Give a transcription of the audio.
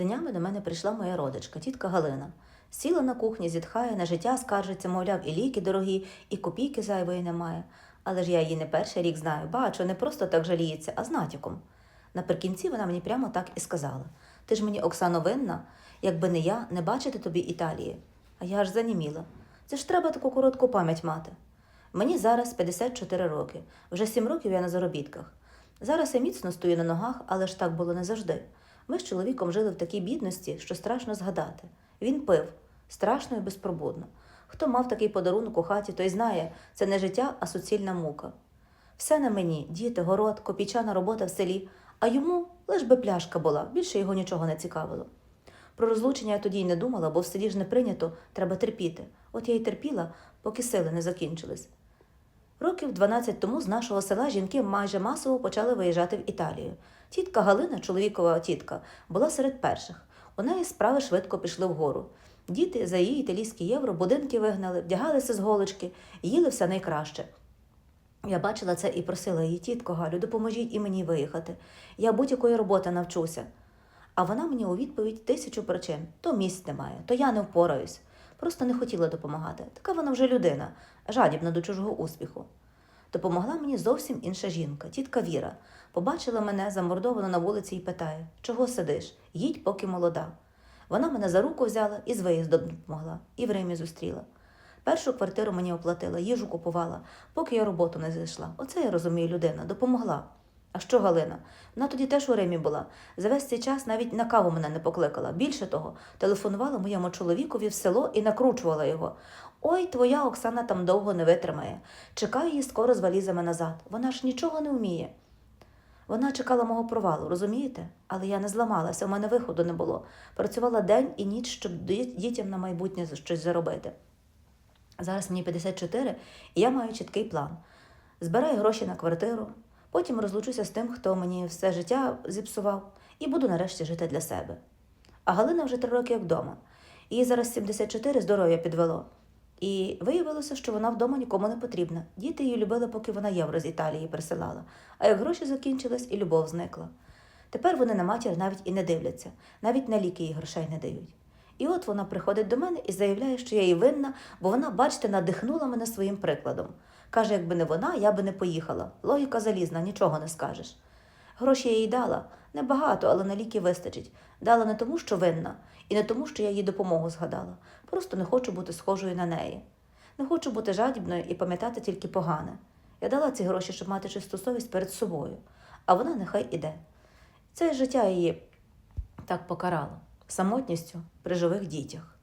Днями до мене прийшла моя родичка, тітка Галина. Сіла на кухні, зітхає, на життя скаржиться, мовляв, і ліки дорогі, і копійки зайвої немає. Але ж я її не перший рік знаю, бачу, не просто так жаліється, а з натяком. Наприкінці вона мені прямо так і сказала: Ти ж мені, Оксано, винна, якби не я, не бачити тобі Італії. А я аж заніміла. Це ж треба таку коротку пам'ять мати. Мені зараз 54 роки, вже 7 років я на заробітках. Зараз я міцно стою на ногах, але ж так було не завжди. Ми з чоловіком жили в такій бідності, що страшно згадати. Він пив страшно і безпробудно. Хто мав такий подарунок у хаті, той знає, це не життя, а суцільна мука. Все на мені діти, город, копійчана робота в селі, а йому лиш би пляшка була, більше його нічого не цікавило. Про розлучення я тоді й не думала, бо в селі ж не прийнято, треба терпіти. От я й терпіла, поки сили не закінчились. Років 12 тому з нашого села жінки майже масово почали виїжджати в Італію. Тітка Галина, чоловікова тітка, була серед перших. У неї справи швидко пішли вгору. Діти за її італійські євро будинки вигнали, вдягалися з голочки, їли все найкраще. Я бачила це і просила її, тітко Галю, допоможіть і мені виїхати. Я будь-якої роботи навчуся. А вона мені у відповідь тисячу причин: то місць немає, то я не впораюсь. Просто не хотіла допомагати. Така вона вже людина, жадібна до чужого успіху. Допомогла мені зовсім інша жінка, тітка Віра. Побачила мене замордовано на вулиці і питає: чого сидиш? Їдь, поки молода. Вона мене за руку взяла і з виїздом допомогла, і в Римі зустріла. Першу квартиру мені оплатила, їжу купувала, поки я роботу не знайшла. Оце я розумію людина, допомогла. А що Галина? Вона тоді теж у Римі була. За весь цей час навіть на каву мене не покликала. Більше того, телефонувала моєму чоловікові в село і накручувала його. Ой, твоя Оксана там довго не витримає. Чекаю її скоро з валізами назад. Вона ж нічого не вміє. Вона чекала мого провалу, розумієте? Але я не зламалася, у мене виходу не було. Працювала день і ніч, щоб дітям на майбутнє щось заробити. Зараз мені 54, і я маю чіткий план. Збираю гроші на квартиру, потім розлучуся з тим, хто мені все життя зіпсував, і буду нарешті жити для себе. А Галина вже три роки як вдома. Їй зараз 74 здоров'я підвело. І виявилося, що вона вдома нікому не потрібна. Діти її любили, поки вона євро з Італії присилала. А як гроші закінчились, і любов зникла. Тепер вони на матір навіть і не дивляться, навіть на ліки їй грошей не дають. І от вона приходить до мене і заявляє, що я їй винна, бо вона, бачите, надихнула мене своїм прикладом. Каже, якби не вона, я би не поїхала. Логіка залізна, нічого не скажеш. Гроші я їй дала небагато, але на ліки вистачить. Дала не тому, що винна, і не тому, що я їй допомогу згадала. Просто не хочу бути схожою на неї. Не хочу бути жадібною і пам'ятати тільки погане. Я дала ці гроші, щоб мати чисту совість перед собою, а вона нехай іде. Це життя її так покарало самотністю при живих дітях.